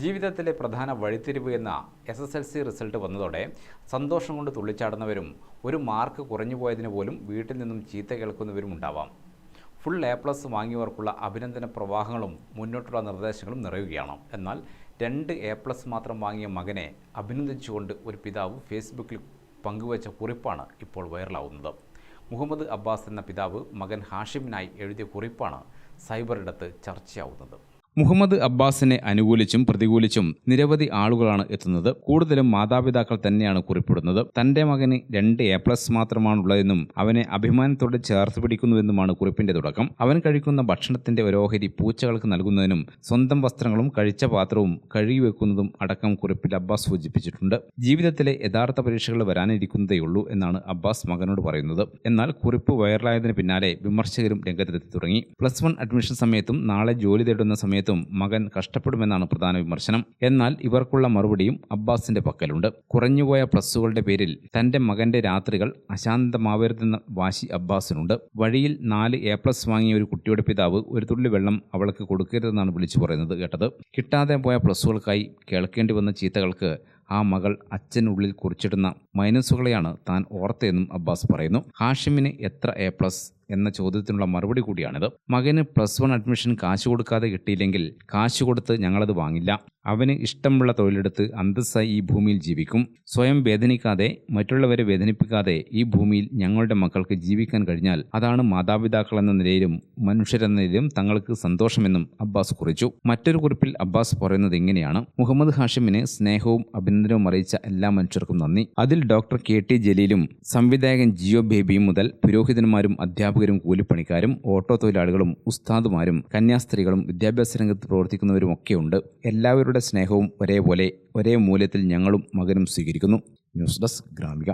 ജീവിതത്തിലെ പ്രധാന വഴിത്തിരിവ് എന്ന S S L C result വന്നതോടെ സന്തോഷം കൊണ്ട് തുള്ളിച്ചാടുന്നവരും ഒരു മാർക്ക് കുറഞ്ഞു പോയതിന് പോലും വീട്ടിൽ നിന്നും ചീത്ത കേൾക്കുന്നവരും ഉണ്ടാവാം. ഫുൾ എ പ്ലസ് വാങ്ങിയവർക്കുള്ള അഭിനന്ദന പ്രവാഹങ്ങളും മുന്നോട്ടുള്ള നിർദ്ദേശങ്ങളും നിറയുകയാണ്. എന്നാൽ രണ്ട് എ പ്ലസ് മാത്രം വാങ്ങിയ മകനെ അഭിനന്ദിച്ചുകൊണ്ട് ഒരു പിതാവ് ഫേസ്ബുക്കിൽ പങ്കുവച്ച കുറിപ്പാണ് ഇപ്പോൾ വൈറലാവുന്നത്. മുഹമ്മദ് അബ്ബാസ് എന്ന പിതാവ് മകൻ ഹാഷിമിനായി എഴുതിയ കുറിപ്പാണ് സൈബറിടത്ത് ചർച്ചയാവുന്നത്. മുഹമ്മദ് അബ്ബാസിനെ അനുകൂലിച്ചും പ്രതികൂലിച്ചും നിരവധി ആളുകളാണ് എത്തുന്നത്. കൂടുതലും മാതാപിതാക്കൾ തന്നെയാണ് കുറിപ്പിടുന്നത്. തന്റെ മകന് രണ്ട് എ പ്ലസ് മാത്രമാണുള്ളതെന്നും അവനെ അഭിമാനത്തോടെ ചേർത്ത് പിടിക്കുന്നുവെന്നുമാണ് കുറിപ്പിന്റെ തുടക്കം. അവൻ കഴിക്കുന്ന ഭക്ഷണത്തിന്റെ ഓരോഹരി പൂച്ചകൾക്ക് നൽകുന്നതിനും സ്വന്തം വസ്ത്രങ്ങളും കഴിച്ച പാത്രവും കഴുകി വെക്കുന്നതും അടക്കം കുറിപ്പിൽ അബ്ബാസ് സൂചിപ്പിച്ചിട്ടുണ്ട്. ജീവിതത്തിലെ യഥാർത്ഥ പരീക്ഷകൾ വരാനിരിക്കുന്നതേയുള്ളൂ എന്നാണ് അബ്ബാസ് മകനോട് പറയുന്നത്. എന്നാൽ കുറിപ്പ് വൈറലായതിനു പിന്നാലെ വിമർശകരും രംഗത്തെത്തി തുടങ്ങി. പ്ലസ് വൺ അഡ്മിഷൻ സമയത്തും നാളെ ജോലി തേടുന്ന സമയത്തും മകൻ കഷ്ടപ്പെടുമെന്നാണ് പ്രധാന വിമർശനം. എന്നാൽ ഇവർക്കുള്ള മറുപടിയും അബ്ബാസിന്റെ പക്കലുണ്ട്. കുറഞ്ഞുപോയ പ്ലസ്സുകളുടെ പേരിൽ തന്റെ മകന്റെ രാത്രികൾ അശാന്തമാവരുതെന്ന വാശി അബ്ബാസിനുണ്ട്. വഴിയിൽ നാല് എ പ്ലസ് വാങ്ങിയ ഒരു കുട്ടിയുടെ പിതാവ് ഒരു തുള്ളി വെള്ളം അവൾക്ക് കൊടുക്കരുതെന്നാണ് വിളിച്ചു പറയുന്നത് കേട്ടത്. കിട്ടാതെ പോയ പ്ലസ്സുകൾക്കായി കേൾക്കേണ്ടി വന്ന ചീത്തകൾക്ക് ആ മകൾ അച്ഛനുള്ളിൽ കുറിച്ചിടുന്ന മൈനസുകളെയാണ് താൻ ഓർത്തതെന്നും അബ്ബാസ് പറയുന്നു. ഹാഷിമിന് എത്ര എ പ്ലസ്? എന്ന ചോദ്യത്തിനുള്ള മറുപടി കൂടിയാണിത്. മകന് പ്ലസ് വൺ അഡ്മിഷൻ കാശ് കൊടുക്കാതെ കിട്ടിയില്ലെങ്കിൽ കാശ് കൊടുത്ത് ഞങ്ങളത് വാങ്ങില്ല. അവന് ഇഷ്ടമുള്ള തൊഴിലെടുത്ത് അന്തസ്സായി ഈ ഭൂമിയിൽ ജീവിക്കും. സ്വയം വേദനിക്കാതെ മറ്റുള്ളവരെ വേദനിപ്പിക്കാതെ ഈ ഭൂമിയിൽ ഞങ്ങളുടെ മക്കൾക്ക് ജീവിക്കാൻ കഴിഞ്ഞാൽ അതാണ് മാതാപിതാക്കൾ എന്ന നിലയിലും മനുഷ്യരെന്ന നിലയിലും തങ്ങൾക്ക് സന്തോഷമെന്നും അബ്ബാസ് കുറിച്ചു. മറ്റൊരു കുറിപ്പിൽ അബ്ബാസ് പറയുന്നത് ഇങ്ങനെയാണ്. മുഹമ്മദ് ഹാഷിമിന് സ്നേഹവും അഭിനന്ദനവും അറിയിച്ച എല്ലാ മനുഷ്യർക്കും നന്ദി. അതിൽ ഡോക്ടർ കെ ടി ജലീലും സംവിധായകൻ ജിയോ ബേബിയും മുതൽ പുരോഹിതന്മാരും അധ്യാപകരും കൂലിപ്പണിക്കാരും ഓട്ടോ തൊഴിലാളികളും ഉസ്താദുമാരും കന്യാസ്ത്രീകളും വിദ്യാഭ്യാസ രംഗത്ത് പ്രവർത്തിക്കുന്നവരും ഒക്കെയുണ്ട്. എല്ലാവരുടെ സ്നേഹവും ഒരേപോലെ ഒരേ മൂല്യത്തിൽ ഞങ്ങളും മകനും സ്വീകരിക്കുന്നു. News desk Gramika.